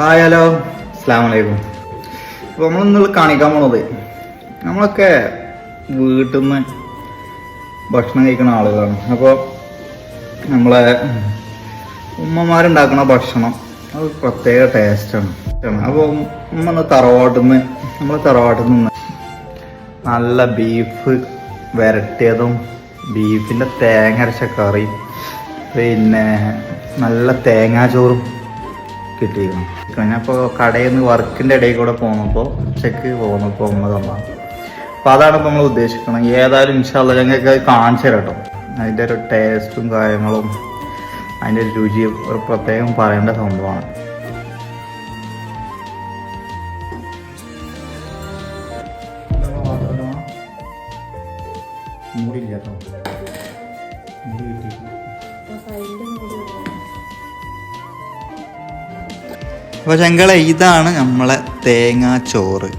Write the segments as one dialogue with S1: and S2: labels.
S1: Hi hello അസ്സാം വലൈക്കും അപ്പോൾ നമ്മൾ ഇന്ന് കാണിക്കാൻ പോണത് നമ്മളൊക്കെ വീട്ടിൽ നിന്ന് ഭക്ഷണം കഴിക്കുന്ന ആളുകളാണ്. അപ്പോൾ നമ്മളെ ഉമ്മമാരുണ്ടാക്കുന്ന ഭക്ഷണം അത് പ്രത്യേക ടേസ്റ്റാണ് അപ്പോൾ ഉമ്മ തറവാട്ടിൽ നിന്ന് നമ്മൾ തറവാട്ടിൽ നിന്ന് നല്ല ബീഫ് വരട്ടിയതും ബീഫിന്റെ തേങ്ങ അരച്ച കറി പിന്നെ നല്ല തേങ്ങാച്ചോറും കിട്ടിയിരുന്നു ഞാനിപ്പോൾ കടയിൽ നിന്ന് വർക്കിന്റെ ഇടയിൽ കൂടെ പോകുന്നപ്പോൾ ഉച്ചയ്ക്ക് പോകുന്നപ്പോൾ തന്നാണ് അപ്പോൾ അതാണ് ഇപ്പോൾ നമ്മൾ ഉദ്ദേശിക്കുന്നത് ഏതായാലും ഇൻഷാല്ല ഞങ്ങൾക്ക് അത് കാണിച്ചു തരാം കേട്ടോ അതിന്റെ ഒരു ടേസ്റ്റും കാര്യങ്ങളും അതിന്റെ ഒരു രുചിയും ഒരു പ്രത്യേകം പറയേണ്ട സംഭവമാണ്. മൂടിയില്ല കേട്ടോ. മൂടി കിട്ടിയിട്ടില്ല അപ്പോൾ ഇതാണ് നമ്മളെ തേങ്ങാ ചോറ്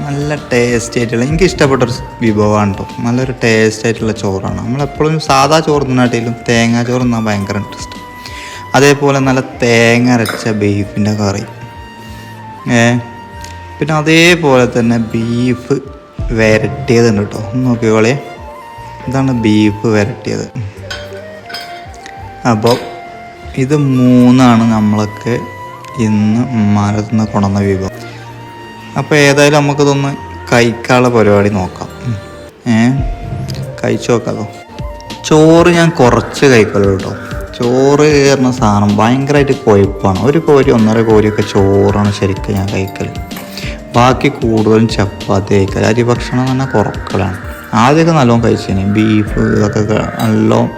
S1: നല്ല ടേസ്റ്റ് ആയിട്ടുള്ള എനിക്ക് ഇഷ്ടപ്പെട്ട ഒരു വിഭവമാണ് കേട്ടോ നല്ലൊരു ടേസ്റ്റ് ആയിട്ടുള്ള ചോറാണ്. നമ്മളെപ്പോഴും സാധാ ചോറ് തിന്നാട്ടിലും തേങ്ങാ ചോറ് തിന്നാൻ ഭയങ്കര ഇൻട്രസ്റ്റ് അതേപോലെ നല്ല തേങ്ങ അരച്ച ബീഫിന്റെ കറി. ഏ? പിന്നെ അതേപോലെ തന്നെ ബീഫ് വരട്ടിയതുണ്ട് കേട്ടോ നോക്കിക്കോളേ ഇതാണ് ബീഫ് വരട്ടിയത്. അപ്പോൾ ഇത് മൂന്നാണ് നമ്മളൊക്കെ ഇന്ന് ഉമ്മാനത്ത് നിന്ന് കൊണ്ടുവന്ന വിഭവം. അപ്പോൾ ഏതായാലും നമുക്കിതൊന്ന് കഴിക്കാനുള്ള പരിപാടി നോക്കാം. ഏ? കഴിച്ചു നോക്കാതോ ചോറ് ഞാൻ കുറച്ച് കഴിക്കലോ കേട്ടോ. ചോറ് കയറുന്ന സാധനം ഭയങ്കരമായിട്ട് കൊഴുപ്പാണ്. ഒരു കോരി ഒന്നര കോരിയൊക്കെ ചോറാണ് ശരിക്കും ഞാൻ കഴിക്കൽ ബാക്കി കൂടുതലും ചപ്പാത്തി കഴിക്കൽ അരി ഭക്ഷണം തന്നെ കുറക്കലാണ്. ആദ്യമൊക്കെ നല്ലോണം കഴിച്ചേനെ. ബീഫ് ഇതൊക്കെ നല്ലോണം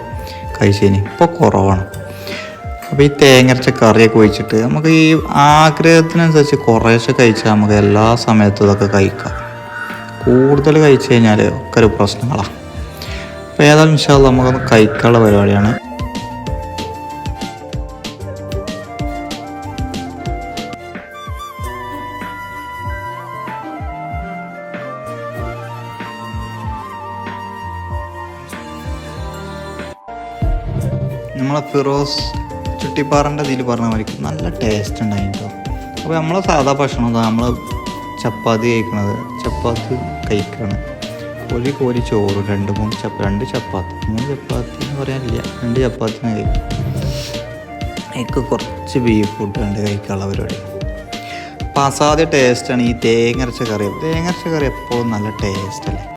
S1: കഴിച്ചേനെ. ഇപ്പോൾ കുറവാണ്. അപ്പോൾ ഈ തേങ്ങരച്ച കറിയൊക്കെ ഒഴിച്ചിട്ട് നമുക്ക് ഈ ആഗ്രഹത്തിനനുസരിച്ച് കുറേശ്ശെ കഴിച്ചാൽ നമുക്ക് എല്ലാ സമയത്തും ഇതൊക്കെ കഴിക്കാം. കൂടുതൽ കഴിച്ചു കഴിഞ്ഞാൽ ഒക്കെ ഒരു പ്രശ്നങ്ങളാണ് അപ്പോൾ ഏതായാലും ഇൻഷാല്ല നമുക്കൊന്ന് കഴിക്കാനുള്ള പരിപാടിയാണ്. നമ്മളെ ഫിറോസ് ചുട്ടിപ്പാറന്റെ ഇതിൽ പറഞ്ഞ മാതിരി നല്ല ടേസ്റ്റ് ഉണ്ടായി കേട്ടോ അപ്പോൾ നമ്മളെ സാധാ ഭക്ഷണം എന്താ നമ്മൾ ചപ്പാത്തി കഴിക്കണത്. ചപ്പാത്തി കഴിക്കണം. ഒരു കോരി ചോറ് രണ്ട് മൂന്ന് ചപ്പ രണ്ട് ചപ്പാത്തി. മൂന്ന് ചപ്പാത്തി എന്ന് പറയാനില്ല രണ്ട് ചപ്പാത്തി കഴിക്കും. എനിക്ക് കുറച്ച് ബീഫ് ഫുഡ് കണ്ട് കഴിക്കാനുള്ള പരിപാടി. അപ്പോൾ അസാധ്യ ടേസ്റ്റാണ് ഈ തേങ്ങരച്ച കറി. തേങ്ങരച്ച കറി എപ്പോഴും നല്ല ടേസ്റ്റ് അല്ലേ?